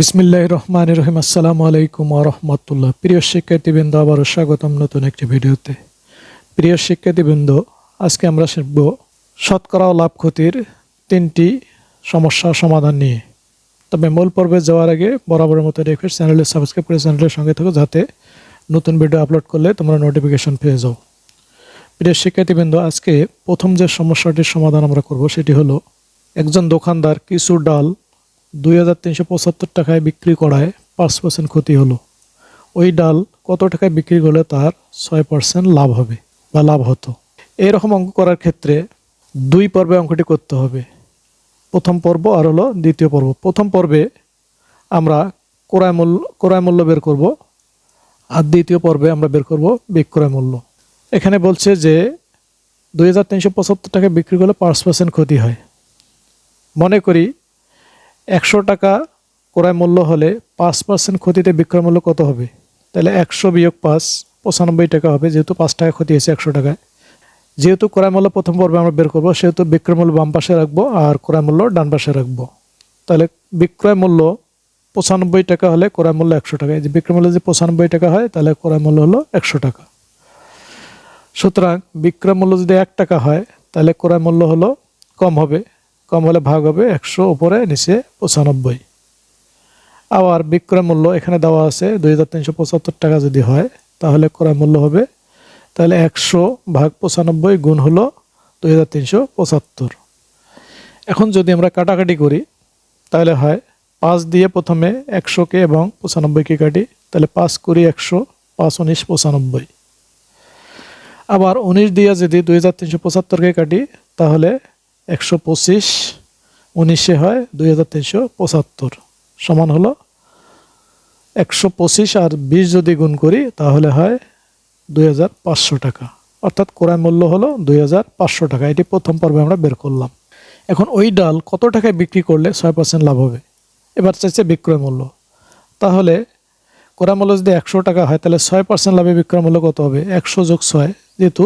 বিসমিল্লাহ রহমান রহিম আসসালামু আলাইকুম রহমতুল্লাহ। প্রিয় শিক্ষার্থীবৃন্দ, আবারও স্বাগতম নতুন একটি ভিডিওতে। প্রিয় শিক্ষার্থীবৃন্দ, আজকে আমরা শিখব শতকরা লাভ ক্ষতির তিনটি সমস্যার সমাধান নিয়ে। তবে মূল পর্বে যাওয়ার আগে বরাবরের মতো রিকোয়েস্ট চ্যানেলে সাবস্ক্রাইব করে চ্যানেলের সঙ্গে থাকো যাতে নতুন ভিডিও আপলোড করলে তোমরা নোটিফিকেশন পেয়ে যাও। প্রিয় শিক্ষার্থীবৃন্দ, আজকে প্রথম যে সমস্যাটির সমাধান আমরা করব সেটি হলো, একজন দোকানদার কিছু ডাল দুই হাজার তিনশো পঁচাত্তর টাকায় বিক্রি করায় পাঁচ পার্সেন্ট ক্ষতি হলো। ওই ডাল কত টাকায় বিক্রি করলে তার ছয় পার্সেন্ট লাভ হবে বা লাভ হতো। এইরকম অঙ্ক করার ক্ষেত্রে দুই পর্বে অঙ্কটি করতে হবে। প্রথম পর্ব আর হলো দ্বিতীয় পর্ব। প্রথম পর্বে আমরা ক্রয় মূল্য ক্রয় মূল্য বের করব আর দ্বিতীয় পর্বে আমরা বের করব বিক্রয় মূল্য। এখানে বলছে যে দুই হাজার তিনশো পঁচাত্তর টাকায় বিক্রি করলে পাঁচ পার্সেন্ট ক্ষতি হয়। মনে করি একশো টাকা ক্রয় মূল্য হলে পাঁচ পার্সেন্ট ক্ষতিতে বিক্রয় মূল্য কত হবে? তাহলে একশো বিয়োগ পাঁচ, পঁচানব্বই টাকা হবে, যেহেতু পাঁচ টাকা ক্ষতি হয়েছে একশো টাকায়। যেহেতু ক্রয় মূল্য প্রথম পর্বে আমরা বের করব, সেহেতু বিক্রয় মূল্য বাম পাশে রাখব আর ক্রয় মূল্য ডান পাশে রাখব। তাহলে বিক্রয় মূল্য পঁচানব্বই টাকা হলে ক্রয় মূল্য একশো টাকা। যে বিক্রয় মূল্য যদি পঁচানব্বই টাকা হয়, তাহলে ক্রয় মূল্য হলো একশো টাকা। সুতরাং বিক্রয় মূল্য যদি এক টাকা হয়, তাহলে ক্রয় মূল্য হলো কম হবে। কম হলে ভাগ হবে একশো উপরে, নিচে পঁচানব্বই। আবার বিক্রয় মূল্য এখানে দেওয়া আছে দুই হাজার তিনশো পঁচাত্তর টাকা যদি হয়, তাহলে ক্রয় মূল্য হবে, তাহলে একশো ভাগ পঁচানব্বই গুণ হলো দুই হাজার তিনশো পঁচাত্তর। এখন যদি আমরা কাটাকাটি করি, তাহলে হয় পাঁচ দিয়ে প্রথমে একশোকে এবং পঁচানব্বইকে কাটি, তাহলে পাঁচ কুড়ি একশো, পাঁচ উনিশ পঁচানব্বই। আবার উনিশ দিয়ে যদি দুই হাজার তিনশো পঁচাত্তরকে কাটি, তাহলে একশো পঁচিশ, উনিশে হয় দুই হাজার তিনশো পঁচাত্তর। সমান হলো একশো পঁচিশ আর বিশ যদি গুণ করি, তাহলে হয় দুই হাজার পাঁচশো টাকা। অর্থাৎ ক্রয় মূল্য হলো দুই হাজার পাঁচশো টাকা। এটি প্রথম পর্বে আমরা বের করলাম। এখন ওই ডাল কত টাকায় বিক্রি করলে ছয় পার্সেন্ট লাভ হবে? এবার চাইছে বিক্রয় মূল্য। তাহলে ক্রয় মূল্য যদি একশো টাকা হয়, তাহলে ছয় পার্সেন্ট লাভে বিক্রয় মূল্য কত হবে? একশো যোগ ছয়, যেহেতু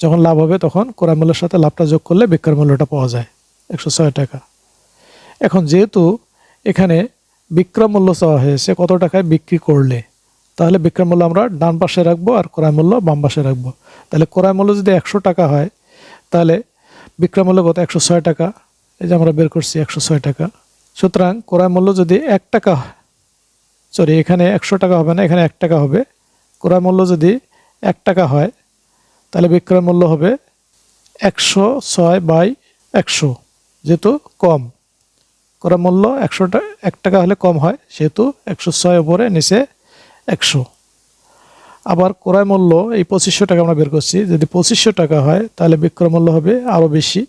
যখন লাভ হবে তখন ক্রয় মূল্যের সাথে লাভটা যোগ করলে বিক্রয় মূল্যটা পাওয়া যায়, একশো ছয় টাকা। এখন যেহেতু এখানে বিক্রয় মূল্য চাওয়া হয়েছে, কত টাকায় বিক্রি করলে? তাহলে বিক্রয় মূল্য আমরা ডান পাশে রাখব আর ক্রয় মূল্য বাম পাশে রাখব। তাহলে ক্রয় মূল্য যদি একশো টাকা হয়, তাহলে বিক্রয় মূল্য কত? একশো ছয় টাকা। এই যে আমরা বের করছি, একশো ছয় টাকা। সুতরাং ক্রয় মূল্য যদি এক টাকা সরি এখানে একশো টাকা হবে না, এখানে এক টাকা হবে। ক্রয় মূল্য যদি এক টাকা হয় তাহলে বিক্রয় মূল্য হবে একশো ছয় বাই একশো, যেহেতু কম। ক্রয় মূল্য একশো এক টাকা হলে কম হয়, সেহেতু একশো ছয় উপরে, নিচে একশো। আবার ক্রয় মূল্য, এই পঁচিশশো টাকা আমরা বের করছি, যদি পঁচিশশো টাকা হয়, তাহলে বিক্রয় মূল্য হবে আরও বেশি।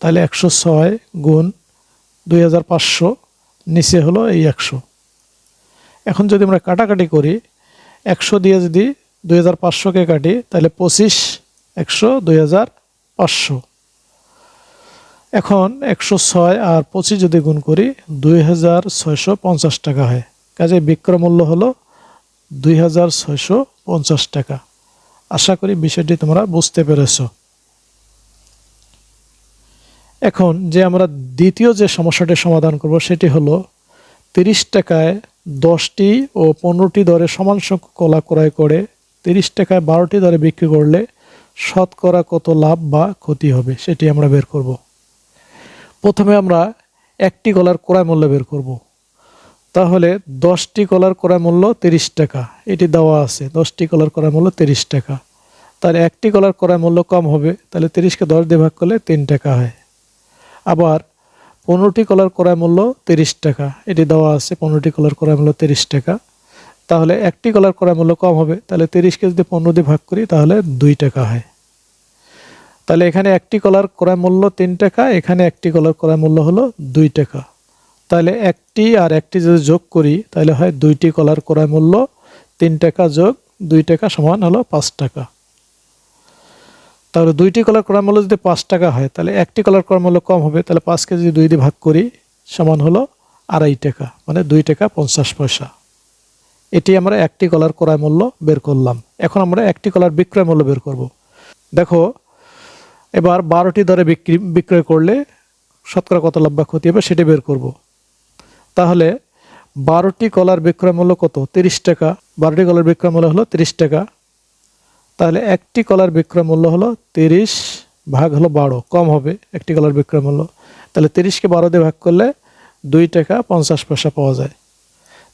তাহলে একশো ছয় গুণ দুই হাজার পাঁচশো, নিচে হলো এই একশো। এখন যদি আমরা কাটাকাটি করি, একশো দিয়ে যদি দুই হাজার পাঁচশোকে কাটি, তাহলে পঁচিশ, একশো, দুই হাজার পাঁচশো। এখন একশো ছয় আর পঁচিশ যদি গুণ করি, দুই হাজার ছয়শো পঞ্চাশ টাকা হয়। কাজে বিক্রয় মূল্য হলো দুই হাজার ছয়শো পঞ্চাশ টাকা। আশা করি বিষয়টি তোমরা বুঝতে পেরেছ। এখন যে আমরা দ্বিতীয় যে সমস্যাটির সমাধান করব, সেটি হলো তিরিশ টাকায় দশটি ও পনেরোটি দরে সমান সংখ্যক কলা ক্রয় করে তিরিশ টাকায় বারোটি দরে বিক্রি করলে শতকরা কত লাভ বা ক্ষতি হবে সেটি আমরা বের করব। প্রথমে আমরা একটি কলার ক্রয় মূল্য বের করব। তাহলে দশটি কলার ক্রয় মূল্য তিরিশ টাকা, এটি দেওয়া আছে। দশটি কলার ক্রয় মূল্য তিরিশ টাকা। তার একটি কলার ক্রয় মূল্য কম হবে, তাহলে তিরিশকে দশ দিয়ে ভাগ করলে তিন টাকা হয়। আবার পনেরোটি কলার ক্রয় মূল্য তিরিশ টাকা, এটি দেওয়া আছে। পনেরোটি কলার ক্রয় মূল্য তিরিশ টাকা। তাহলে একটি কলার ক্রয় মূল্য কম হবে, তাহলে তিরিশকে যদি পনেরো দিয়ে ভাগ করি, তাহলে দুই টাকা হয়। তাহলে এখানে একটি কলার ক্রয় মূল্য তিন টাকা, এখানে একটি কলার ক্রয় মূল্য হলো দুই টাকা। তাহলে একটি আর একটি যদি যোগ করি, তাহলে হয় দুইটি কলার ক্রয় মূল্য তিন টাকা যোগ দুই টাকা সমান হলো পাঁচ টাকা। তাহলে দুইটি কলার ক্রয় মূল্য যদি পাঁচ টাকা হয়, তাহলে একটি কলার ক্রয় মূল্য কম হবে, তাহলে পাঁচকে যদি দুই দিয়ে ভাগ করি, সমান হলো আড়াই টাকা মানে দুই টাকা পঞ্চাশ পয়সা। এটি আমরা একটি কলার ক্রয় মূল্য বের করলাম। এখন আমরা একটি কলার বিক্রয় মূল্য বের করব। দেখো, এবার বারোটি দরে বিক্রি, বিক্রয় করলে শতকরা কত লাভ বা ক্ষতি হবে সেটি বের করব। তাহলে বারোটি কলার বিক্রয় মূল্য কত? তিরিশ টাকা। বারোটি কলার বিক্রয় মূল্য হলো তিরিশ টাকা। তাহলে একটি কলার বিক্রয় মূল্য হলো তিরিশ ভাগ হলো বারো, কম হবে একটি কলার বিক্রয় মূল্য। তাহলে তিরিশকে বারো দিয়ে ভাগ করলে দুই টাকা পঞ্চাশ পয়সা পাওয়া যায়।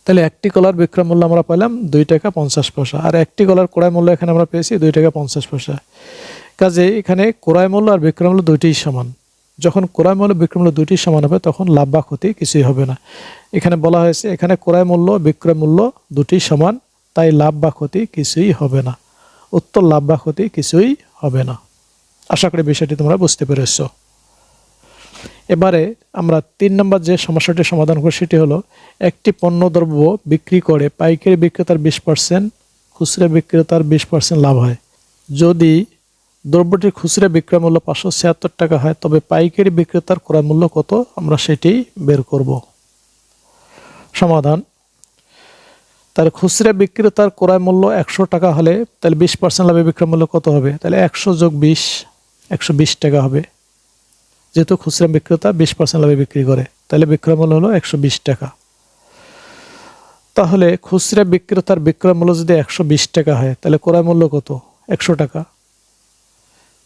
তাহলে একটি কলার বিক্রয় মূল্য আমরা পেলাম দুই টাকা পঞ্চাশ পয়সা। আর একটি কলার ক্রয় মূল্য এখানে আমরা পেয়েছি দুই টাকা পঞ্চাশ পয়সা। কাজে এখানে ক্রয় মূল্য আর বিক্রয় মূল্য দুইটিই সমান। যখন ক্রয় মূল্য বিক্রয় মূল্য দুইটি সমান হবে, তখন লাভ বা ক্ষতি কিছুই হবে না। এখানে বলা হয়েছে, এখানে ক্রয় মূল্য, বিক্রয় মূল্য দুটি সমান, তাই লাভ বা ক্ষতি কিছুই হবে না। উত্তর লাভ বা ক্ষতি কিছুই হবে না। আশা করি বিষয়টি তোমরা বুঝতে পেরেছ। এবারে আমরা তিন নম্বর যে সমস্যাটি সমাধান করি সেটি হলো, একটি পণ্যদ্রব্য বিক্রি করে পাইকারি বিক্রেতার বিশ পার্সেন্ট খুচরা বিক্রেতার বিশ পার্সেন্ট লাভ হয়। যদি দ্রব্যটির খুচরা বিক্রয় মূল্য পাঁচশো ছিয়াত্তর টাকা হয়, তবে পাইকারি বিক্রেতার ক্রয় মূল্য কত? আমরা সেটি বের করব। সমাধান তাহলে খুচরা বিক্রেতার ক্রয় মূল্য একশো টাকা হলে তাহলে বিশ পার্সেন্ট লাভে বিক্রয় মূল্য কত হবে? তাহলে একশো যোগ বিশ, একশো বিশ টাকা হবে। যেহেতু খুচরা বিক্রেতা বিশ পার্সেন্ট লাভে বিক্রি করে, তাহলে বিক্রয় মূল্য হলো একশো বিশ টাকা। তাহলে খুচরা বিক্রেতার বিক্রয় মূল্য যদি একশো বিশ টাকা হয়, তাহলে ক্রয় মূল্য কত? একশো টাকা।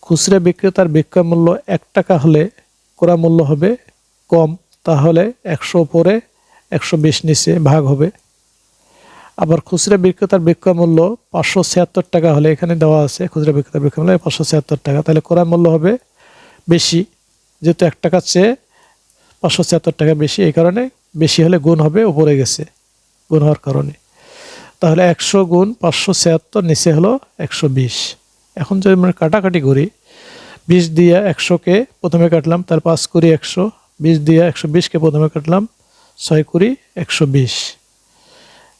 খুচরা বিক্রেতার বিক্রয় মূল্য এক টাকা হলে ক্রয় মূল্য হবে কম, তাহলে একশো উপরে একশো বিশ নিচে ভাগ হবে। আবার খুচরা বিক্রেতার বিক্রয় মূল্য পাঁচশো ছিয়াত্তর টাকা হলে এখানে দেওয়া আছে, খুচরা বিক্রেতার বিক্রয় মূল্য পাঁচশো ছিয়াত্তর টাকা, তাহলে ক্রয় মূল্য হবে বেশি। যেহেতু এক টাকার চেয়ে পাঁচশো ছিয়াত্তর টাকা বেশি, এই কারণে বেশি হলে গুণ হবে, উপরে গেছে গুণ হওয়ার কারণে। তাহলে একশো গুণ পাঁচশো ছিয়াত্তর নিচে হলো একশো বিশ। এখন যদি আমরা কাটাকাটি করি, বিশ দিয়ে একশোকে প্রথমে কাটলাম তার পাঁচ কুড়ি একশো, বিশ দিয়ে একশো বিশকে প্রথমে কাটলাম, ছয় কুড়ি একশো বিশ।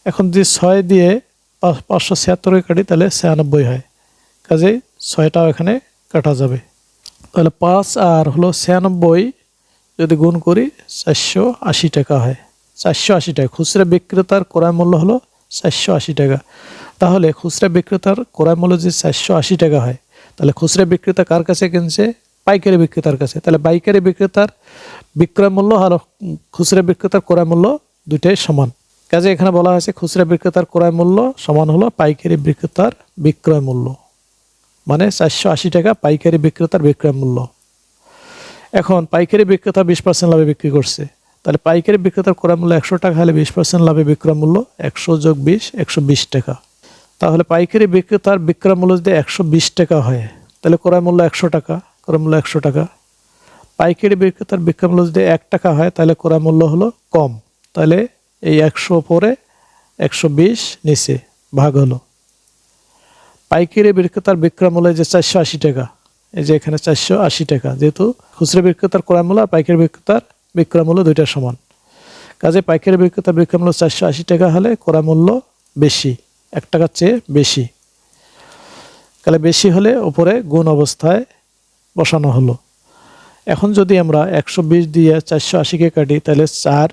এখন যদি ছয় দিয়ে পাঁচশো ছিয়াত্তরকে কাটি, তাহলে ছিয়ানব্বই হয়। কাজেই ছয়টাও এখানে কাটা যাবে। তাহলে পাঁচ আর হলো ছিয়ানব্বই যদি গুণ করি চারশো আশি টাকা হয়। চারশো আশি টাকা। খুচরা বিক্রেতার ক্রয় মূল্য হলো চারশো আশি টাকা। তাহলে খুচরা বিক্রেতার ক্রয় মূল্য যদি চারশো আশি টাকা হয়, তাহলে খুচরা বিক্রেতা কার কাছে কিনছে? পাইকারি বিক্রেতার কাছে। তাহলে পাইকারি বিক্রেতার বিক্রয় মূল্য আর খুচরা বিক্রেতার ক্রয় মূল্য দুইটাই সমান। কাজে এখানে বলা হয়েছে খুচরা বিক্রেতার ক্রয় মূল্য সমান হলো পাইকারি বিক্রেতার বিক্রয় মূল্য। মানে চারশো আশি টাকা পাইকারি বিক্রেতার বিক্রয় মূল্য। এখন পাইকারি বিক্রেতা বিশ পার্সেন্ট লাভে বিক্রি করছে। তাহলে পাইকারি বিক্রেতার ক্রয় মূল্য একশো টাকা হলে বিশ পার্সেন্ট লাভে বিক্রয় মূল্য একশো যোগ বিশ, একশো বিশ টাকা। তাহলে পাইকারি বিক্রেতার বিক্রয় মূল্য যদি একশো বিশ টাকা হয়, তাহলে ক্রয় মূল্য একশো টাকা, ক্রয় মূল্য একশো টাকা। পাইকারি বিক্রেতার বিক্রয় মূল্য যদি এক টাকা হয়, তাহলে ক্রয় মূল্য হলো কম। তাহলে এই একশো পরে একশো বিশ নিচে ভাগ হলো। পাইকারি বিক্রেতার বিক্রয় মূল্য যে চারশো আশি টাকা। এই যে এখানে চারশো আশি টাকা। যেহেতু খুচরা বিক্রেতার ক্রয় মূল্য আর পাইকারি বিক্রেতার বিক্রয় মূল্য দুইটা সমান। কাজে পাইকারি বিক্রেতার বিক্রয় মূল্য চারশো আশি টাকা হলে ক্রয় মূল্য বেশি, এক টাকার চেয়ে বেশি। তাহলে বেশি হলে উপরে গুণ অবস্থায় বসানো হলো। এখন যদি আমরা একশো বিশ দিয়ে চারশো আশিকে কাটি, তাহলে চার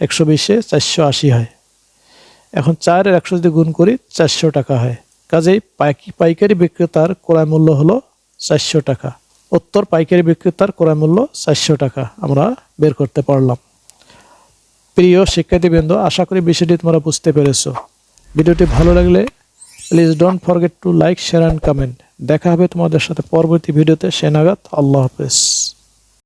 একশো বিশে চারশো আশি হয়। এখন চার একশো যদি গুণ করি, চারশো টাকা হয়। কাজেই পাইকি- পাইকারি বিক্রেতার ক্রয় মূল্য হলো চারশো টাকা। উত্তর পাইকারি বিক্রেতার ক্রয় মূল্য চারশো টাকা আমরা বের করতে পারলাম। প্রিয় শিক্ষার্থীবৃন্দ, আশা করি বিষয়টি তোমরা বুঝতে পেরেছ। ভিডিওটি ভালো লাগলে please don't forget to like share and comment দেখা হবে তোমাদের সাথে পরবর্তী ভিডিওতে। সে নাগাদ আল্লাহ হাফেজ।